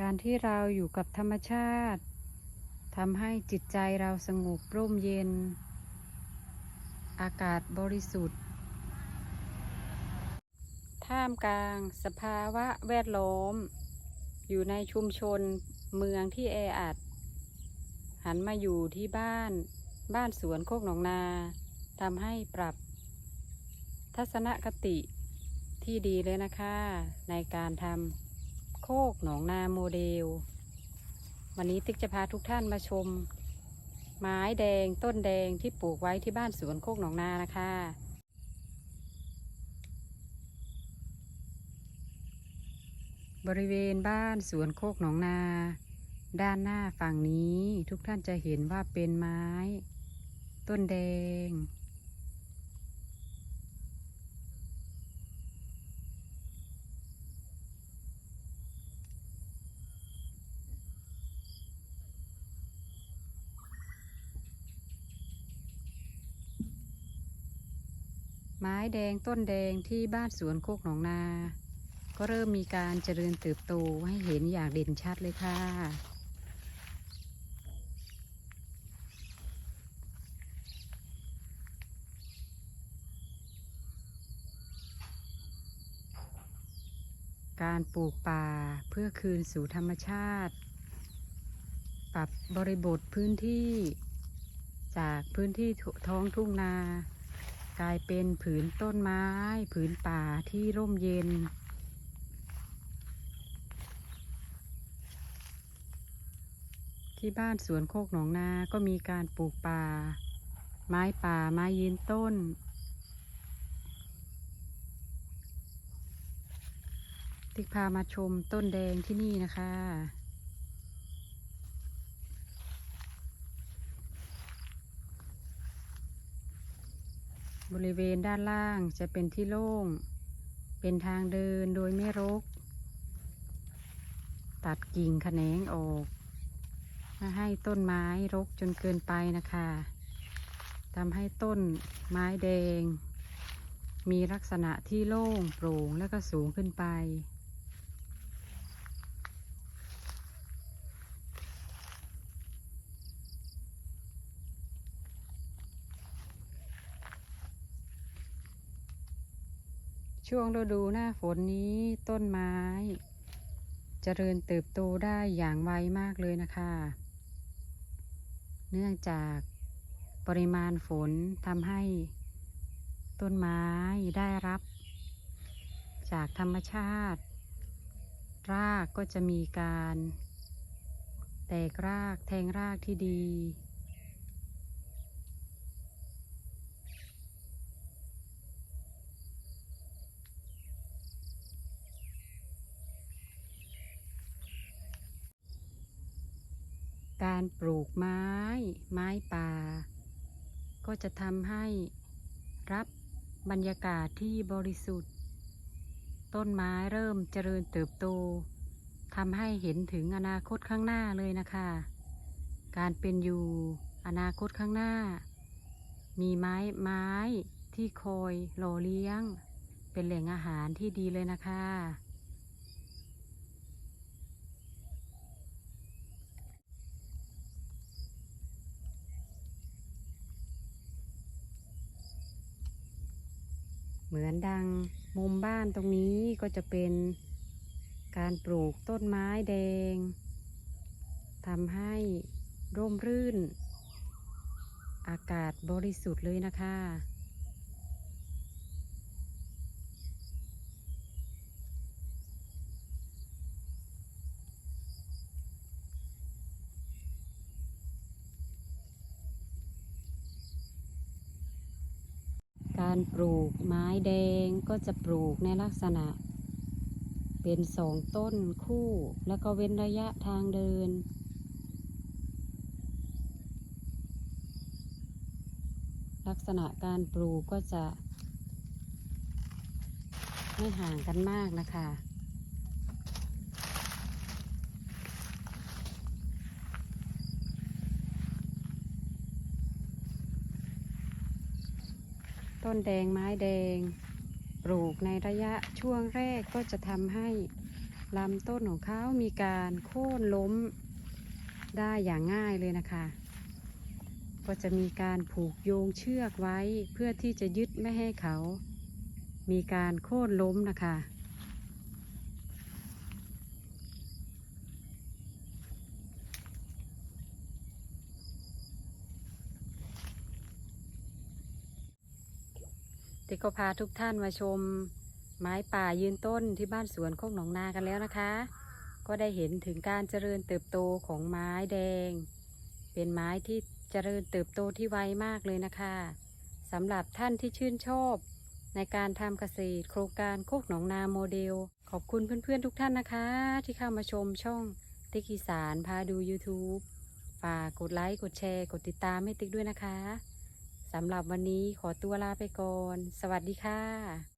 การที่เราอยู่กับธรรมชาติทำให้จิตใจเราสงบร่มเย็น อากาศบริสุทธิ์ ท่ามกลางสภาวะแวดล้อม อยู่ในชุมชนเมืองที่แออัด หันมาอยู่ที่บ้านบ้านสวนโคกหนองนาทำให้ปรับ ทัศนคติที่ดีเลยนะคะ ในการทำ กหนองนาโมเดล วันนี้ติ๊กจะพาทุกท่านมาชม ไม้แดงต้นแดงที่ปลูกไว้ที่บ้านสวนโคกหนองนานะคะบริเวณบ้านสวนโคกหนองนา ด้านหน้าฝั่งนี้ทุกท่านจะเห็นว่าเป็นไม้ ต้นแดง ไม้แดงต้นแดงที่บ้านสวนโคกหนองนา ก็เริ่มมีการเจริญเติบโตให้เห็นอย่างเด่นชัดเลยค่ะการปลูกป่าเพื่อคืนสู่ธรรมชาติ ปรับบริบทพื้นที่ จากพื้นที่ท้องทุ่งนา กลายเป็นผืนต้นไม้ ผืนป่าที่ร่มเย็น ที่บ้านสวนโคกหนองนา ก็มีการปลูกป่า ไม้ป่าไม้ยืนต้น ติ๊กพามาชมต้นแดงที่นี่นะคะ บริเวณด้านล่างจะเป็นที่โล่ง เป็นทางเดินโดยไม่รก ตัดกิ่งแขนงออกไม่ให้ต้นไม้รกจนเกินไปนะคะทำให้ต้นไม้แดง มีลักษณะที่โล่งโปร่งและก็สูงขึ้นไป ช่วงฤดูหน้าฝนนี้ต้นไม้เจริญเติบโตได้อย่างไวมากเลยนะคะ เนื่องจากปริมาณฝนทำให้ต้นไม้ได้รับ จากธรรมชาติ รากก็จะมีการ แตกรากแทงรากที่ดี การปลูกไม้ ไม้ป่า ก็จะทำให้รับบรรยากาศที่บริสุทธิ์ ต้นไม้เริ่มเจริญเติบโตทำให้เห็นถึงอนาคตข้างหน้าเลยนะคะ การเป็นอยู่อนาคตข้างหน้า มีไม้ไม้ที่คอยหล่อเลี้ยง เป็นแหล่งอาหารที่ดีเลยนะคะ เหมือนดังมุมบ้านตรงนี้ก็จะเป็นการปลูกต้นไม้แดงทำให้ร่มรื่น อากาศบริสุทธิ์เลยนะคะ การปลูกไม้แดงก็จะปลูกในลักษณะ เป็นสองต้นคู่ แล้วก็เว้นระยะทางเดิน ลักษณะการปลูกก็จะ ไม่ห่างกันมากนะคะ ต้นแดงไม้แดง ปลูกในระยะช่วงแรกก็จะทำให้ลำต้นของเขามีการโค่นล้มได้อย่างง่ายเลยนะคะ ก็จะมีการผูกโยงเชือกไว้เพื่อที่จะยึดไม่ให้เขา มีการโค่นล้มนะคะ ติก็พาทุกท่านมาชมไม้ป่ายืนต้นที่บ้านสวนโคกหนองนากันแล้วนะคะ ก็ได้เห็นถึงการเจริญเติบโตของไม้แดง เป็นไม้ที่เจริญเติบโตที่ไวมากเลยนะคะสำหรับท่านที่ชื่นชอบ ในการทำเกษตรโครงการโคกหนองนาโมเดล ขอบคุณเพื่อนๆทุกท่านนะคะ ที่เข้ามาชมช่องติ๊กอีสานพาดู YouTube ฝากกดไลค์ กดแชร์ กดติดตามให้ติ๊กด้วยนะคะ สำหรับวันนี้ขอตัวลาไปก่อน สวัสดีค่ะ